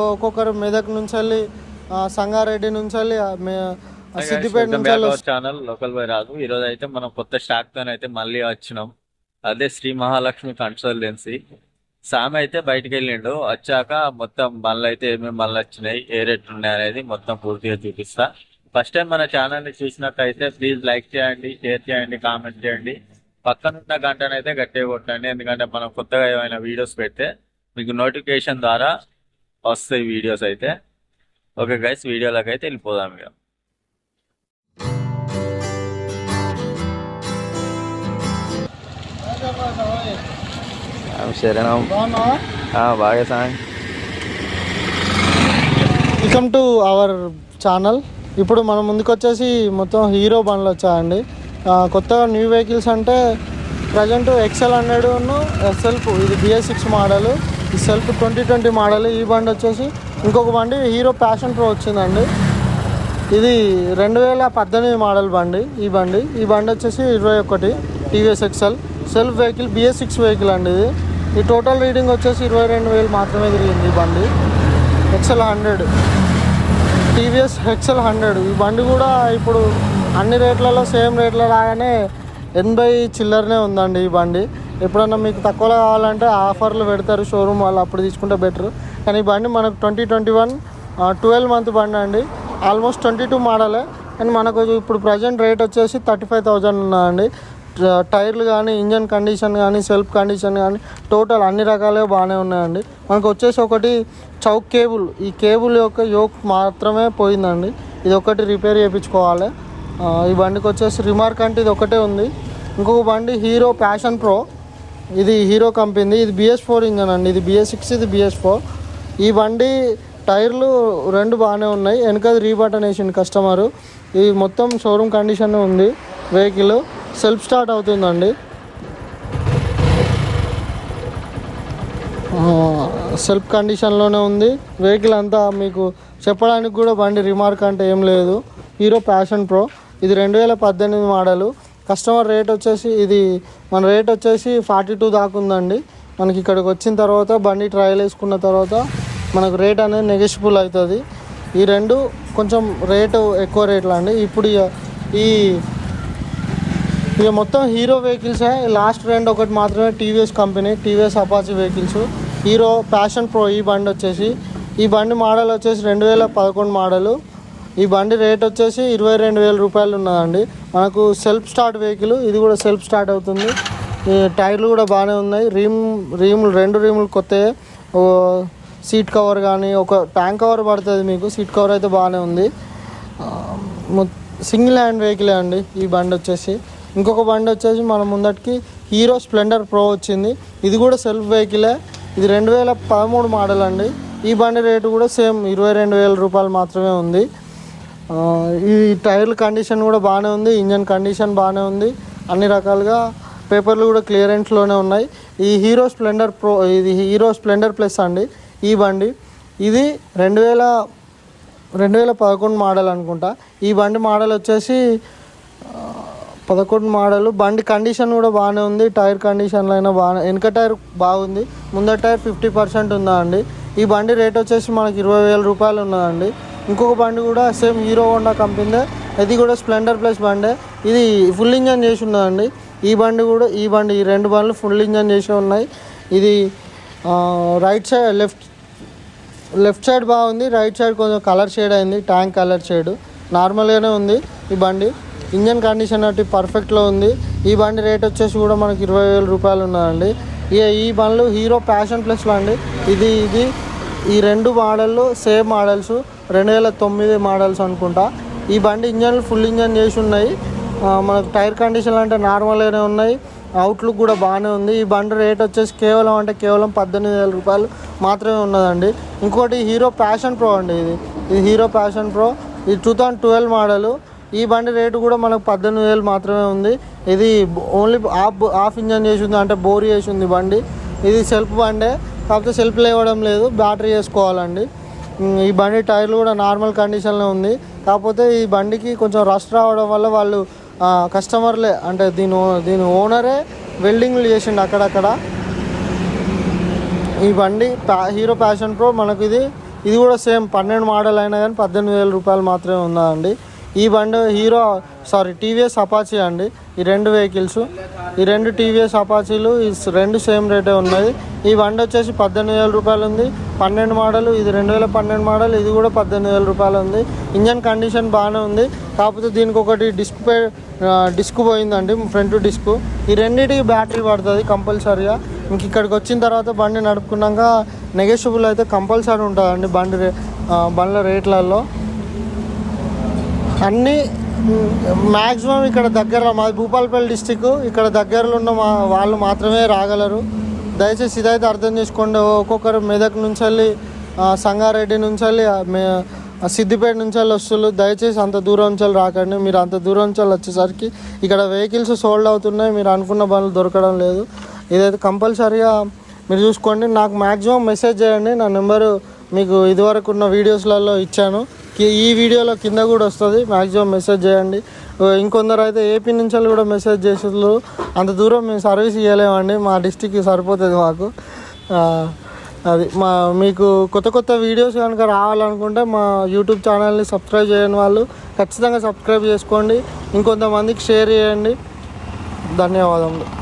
ఒక్కొక్కరు మెదక్ నుంచి వెళ్ళి సంగారెడ్డి నుంచి వెళ్ళి సిద్దిపేట నుంచి. ఛానల్ లోకల్ బై రాదు ఈ రోజు అయితే మనం కొత్త స్టాక్తో అయితే మళ్ళీ వచ్చినాం. అదే శ్రీ మహాలక్ష్మి కన్సల్టెన్సీ సామ్ అయితే బయటికి వెళ్ళిండు. వచ్చాక మొత్తం బండ్లు అయితే ఏమేమి బండ్లు వచ్చినాయి ఏ రేట్ ఉన్నాయి అనేది మొత్తం పూర్తిగా చూపిస్తా. ఫస్ట్ టైం మన ఛానల్ని చూసినట్టయితే ప్లీజ్ లైక్ చేయండి షేర్ చేయండి కామెంట్ చేయండి. పక్కనున్న గంటనైతే గట్టిగా కొట్టండి. ఎందుకంటే మనం కొత్తగా ఏమైనా వీడియోస్ పెడితే మీకు నోటిఫికేషన్ ద్వారా వస్తాయి వీడియోస్ అయితే. ఓకే గైస్ వీడియోలోకి అయితే వెళ్ళిపోదాం ఇక. శరణం? బాగా song welcome to our channel ఇప్పుడు మనం ముందుకు వచ్చేసి మొత్తం హీరో బండ్లు వచ్చాయండి కొత్తగా న్యూ వెహికల్స్ అంటే ప్రజెంట్ ఎక్సెల్ హండ్రెడ్ సెల్ఫ్ ఇది బిఎస్ సిక్స్ మోడల్ ఈ సెల్ఫ్ ట్వంటీ ట్వంటీ మోడల్ ఈ బండి వచ్చేసి. ఇంకొక బండి హీరో ప్యాషన్ ప్రో వచ్చిందండి. ఇది రెండు వేల పద్దెనిమిది మోడల్ బండి ఈ బండి. ఈ బండి వచ్చేసి ఇరవై ఒకటి TVS Excel self vehicle BS six vehicle అండి ఇది. ఈ టోటల్ రీడింగ్ వచ్చేసి ఇరవై రెండు వేలు మాత్రమే తిరిగింది ఈ బండి. Excel hundred TVS Excel hundred ఈ బండి కూడా ఇప్పుడు అన్ని రేట్లలో సేమ్ రేట్ల లాగానే ఎనభై చిల్లరనే ఉందండి ఈ బండి. ఎప్పుడన్నా మీకు తక్కువలో కావాలంటే ఆఫర్లు పెడతారు షోరూమ్ వాళ్ళు అప్పుడు తీసుకుంటే బెటర్. కానీ ఈ బండి మనకు twenty twenty one twelve month బండి అండి. ఆల్మోస్ట్ ట్వంటీ టూ మోడలే. కానీ మనకు ఇప్పుడు ప్రజెంట్ రేట్ వచ్చేసి థర్టీ ఫైవ్ థౌజండ్ ఉన్నదండి టైర్లు కానీ ఇంజన్ కండిషన్ కానీ సెల్ఫ్ కండిషన్ కానీ టోటల్ అన్ని రకాలే బాగానే ఉన్నాయండి. మనకు వచ్చేసి ఒకటి చౌక్ కేబుల్. ఈ కేబుల్ యొక్క యోక్ మాత్రమే పోయిందండి. ఇది ఒకటి రిపేర్ చేయించుకోవాలి. ఈ బండికి వచ్చేసి రిమార్క్ అంటే ఇది ఒకటే ఉంది. ఇంకొక బండి హీరో ప్యాషన్ ప్రో. ఇది హీరో కంపెనీ ఇది బిఎస్ ఫోర్ ఇంజన్ అండి. ఇది బిఎస్ సిక్స్ ఇది బిఎస్ ఫోర్ ఈ బండి టైర్లు రెండు బాగానే ఉన్నాయి. వెనకది రీబటన్ వేసింది కస్టమరు. ఇది మొత్తం షోరూమ్ కండిషన్ ఉంది వెహికల్. సెల్ఫ్ స్టార్ట్ అవుతుందండి. సెల్ఫ్ కండిషన్లోనే ఉంది. వెహికల్ అంతా మీకు చెప్పడానికి కూడా బండి రిమార్క్ అంటే ఏం లేదు. Hero Passion Pro. ఇది రెండు వేల పద్దెనిమిది మోడలు. కస్టమర్ రేట్ వచ్చేసి ఇది మన రేట్ వచ్చేసి ఫార్టీ టూ దాకా ఉందండి. మనకి ఇక్కడికి వచ్చిన తర్వాత బండి ట్రయల్ వేసుకున్న తర్వాత మనకు రేట్ అనేది నెగెషిబుల్ అవుతుంది. ఈ రెండు కొంచెం రేటు ఎక్కువ రేట్లు అండి. ఇప్పుడు ఇక ఈ ఇక మొత్తం హీరో వెహికల్సే లాస్ట్ రెండు ఒకటి మాత్రమే TVS company TVS Apache vehicles. Hero Passion Pro ఈ బండి వచ్చేసి ఈ బండి మోడల్ వచ్చేసి రెండు వేల పదకొండు మోడలు. ఈ బండి రేట్ వచ్చేసి ఇరవై రెండు వేల రూపాయలు ఉన్నదండి. మనకు సెల్ఫ్ స్టార్ట్ వెహికల్ ఇది కూడా సెల్ఫ్ స్టార్ట్ అవుతుంది. టైర్లు కూడా బాగానే ఉన్నాయి. రీమ్ రీములు రెండు రీములు కొత్త సీట్ కవర్ కానీ ఒక ట్యాంక్ కవర్ పడుతుంది మీకు. సీట్ కవర్ అయితే బాగానే ఉంది. సింగిల్ హ్యాండ్ వెహికలే అండి ఈ బండి వచ్చేసి. ఇంకొక బండి వచ్చేసి మన ముందటికి హీరో స్ప్లెండర్ ప్రో వచ్చింది. ఇది కూడా సెల్ఫ్ వెహికలే ఇది రెండు వేల పదమూడు మోడల్ అండి. ఈ బండి రేటు కూడా సేమ్ ఇరవై రెండు వేల రూపాయలు మాత్రమే ఉంది. ఈ టైర్ల కండిషన్ కూడా బాగానే ఉంది ఇంజన్ కండిషన్ బాగానే ఉంది. అన్ని రకాలుగా పేపర్లు కూడా క్లియరెన్స్లోనే ఉన్నాయి. ఈ హీరో స్ప్లెండర్ ప్రో ఇది హీరో స్ప్లెండర్ ప్లస్ అండి ఈ బండి. ఇది రెండు వేల రెండు వేల పదకొండు మోడల్ అనుకుంటా. ఈ బండి మోడల్ వచ్చేసి పదకొండు మోడల్. బండి కండిషన్ కూడా బాగానే ఉంది టైర్ కండిషన్లో అయినా బాగానే వెనక టైర్ బాగుంది. ముందర టైర్ ఫిఫ్టీ పర్సెంట్ ఉందా అండి? ఈ బండి రేట్ వచ్చేసి మనకి ఇరవై వేల రూపాయలు ఉన్నదండి. ఇంకొక బండి కూడా సేమ్ హీరో హోండా కంపెనీదే. ఇది కూడా స్ప్లెండర్ ప్లస్ బండే. ఇది ఫుల్ ఇంజన్ చేసి ఉన్నదండి. ఈ బండి కూడా ఈ బండి ఈ రెండు బండ్లు ఫుల్ ఇంజన్ చేసి ఉన్నాయి. ఇది right side left left side బాగుంది. రైట్ సైడ్ కొంచెం కలర్ షేడ్ అయింది. Tank colour shade. నార్మల్గానే ఉంది ఈ బండి. ఇంజన్ కండిషన్ అటు పర్ఫెక్ట్లో ఉంది. ఈ బండి రేట్ వచ్చేసి కూడా మనకి ఇరవై వేల రూపాయలు ఉన్నదండి. ఇక ఈ బండ్లు హీరో ప్యాషన్ ప్లస్లో అండి. ఇది ఇది ఈ రెండు మోడళ్ళు సేమ్ మోడల్స్. రెండు వేల తొమ్మిది మోడల్స్ అనుకుంటా. ఈ బండి ఇంజన్లు ఫుల్ ఇంజన్ చేసి ఉన్నాయి. మనకు టైర్ కండిషన్లు అంటే నార్మల్గానే ఉన్నాయి. అవుట్లుక్ కూడా బాగానే ఉంది. ఈ బండి రేట్ వచ్చేసి కేవలం అంటే కేవలం పద్దెనిమిది వేల రూపాయలు మాత్రమే ఉన్నదండి. ఇంకోటి హీరో ప్యాషన్ ప్రో అండి ఇది. ఇది హీరో ప్యాషన్ ప్రో. ఇది టూ థౌజండ్ ట్వెల్వ్ మోడలు. ఈ బండి రేటు కూడా మనకు పద్దెనిమిది వేలు మాత్రమే ఉంది. ఇది ఓన్లీ ఆఫ్ ఆఫ్ ఇంజన్ చేసి ఉంది అంటే బోర్ చేసి ఉంది బండి. ఇది సెల్ఫ్ బండే. కాకపోతే సెల్ఫ్ లేవడం లేదు. బ్యాటరీ వేసుకోవాలండి. ఈ బండి టైర్లు కూడా నార్మల్ కండిషన్లో ఉంది. కాకపోతే ఈ బండికి కొంచెం రస్ట్ రావడం వల్ల వాళ్ళు కస్టమర్లే అంటే దీని ఓ- దీని ఓనరే వెల్డింగ్లు చేసిండు అక్కడక్కడ. ఈ బండి హీరో ప్యాషన్ ప్రో మనకు ఇది. ఇది కూడా సేమ్ పన్నెండు మోడల్ అయినా కానీ పద్దెనిమిది వేల రూపాయలు మాత్రమే ఉన్నదండి ఈ బండి హీరో సారీ టీవీఎస్ అపాచీ అండి. ఈ రెండు వెహికల్స్ ఈ రెండు టీవీఎస్ అపాచీలు ఈ రెండు సేమ్ రేటే ఉన్నాయి. ఈ బండి వచ్చేసి పద్దెనిమిది వేల రూపాయలు ఉంది. పన్నెండు మోడల్ ఇది రెండు వేల పన్నెండు మోడల్ ఇది కూడా పద్దెనిమిది వేల రూపాయలు ఉంది. ఇంజన్ కండిషన్ బాగానే ఉంది. కాకపోతే దీనికి ఒకటి డిస్క్ పే డిస్క్ పోయిందండి ఫ్రంట్ డిస్క్. ఈ రెండింటికి బ్యాటరీ పడుతుంది కంపల్సరీగా. ఇంక ఇక్కడికి వచ్చిన తర్వాత బండి నడుపుకున్నాక నెగెషియబుల్ అయితే కంపల్సరీ ఉంటుందండి బండి బండ్ల రేట్లలో. అన్నీ మ్యాక్సిమం ఇక్కడ దగ్గర మాది భూపాలపల్లి డిస్టిక్ ఇక్కడ దగ్గరలో ఉన్న మా వాళ్ళు మాత్రమే రాగలరు. దయచేసి ఇదైతే అర్థం చేసుకోండి. ఒక్కొక్కరు మెదక్ నుంచి వెళ్ళి సంగారెడ్డి నుంచి వెళ్ళి మే సిద్దిపేట నుంచి వెళ్ళి వస్తున్నారు దయచేసి అంత దూరం నుంచి వెళ్ళి రాకండి. మీరు అంత దూరం నుంచి వెళ్ళి వచ్చేసరికి ఇక్కడ వెహికల్స్ సోల్డ్ అవుతున్నాయి. మీరు అనుకున్న బండ్లు దొరకడం లేదు. ఇదైతే కంపల్సరీగా మీరు చూసుకోండి. నాకు మ్యాక్సిమం మెసేజ్ చేయండి. నా నెంబరు మీకు ఇదివరకు ఉన్న వీడియోస్లలో ఇచ్చాను. ఈ వీడియోలో కింద కూడా వస్తుంది. మ్యాక్సిమం మెసేజ్ చేయండి. ఇంకొందరు అయితే ఏపీ నుంచి కూడా మెసేజ్ చేసేట్లు అంత దూరం మేము సర్వీస్ ఇవ్వలేమండి మా డిస్టిక్కి సరిపోతుంది మాకు. అది మా మీకు కొత్త కొత్త వీడియోస్ కనుక రావాలనుకుంటే మా యూట్యూబ్ ఛానల్ని సబ్స్క్రైబ్ చేయని వాళ్ళు ఖచ్చితంగా సబ్స్క్రైబ్ చేసుకోండి. ఇంకొంతమందికి షేర్ చేయండి. ధన్యవాదములు.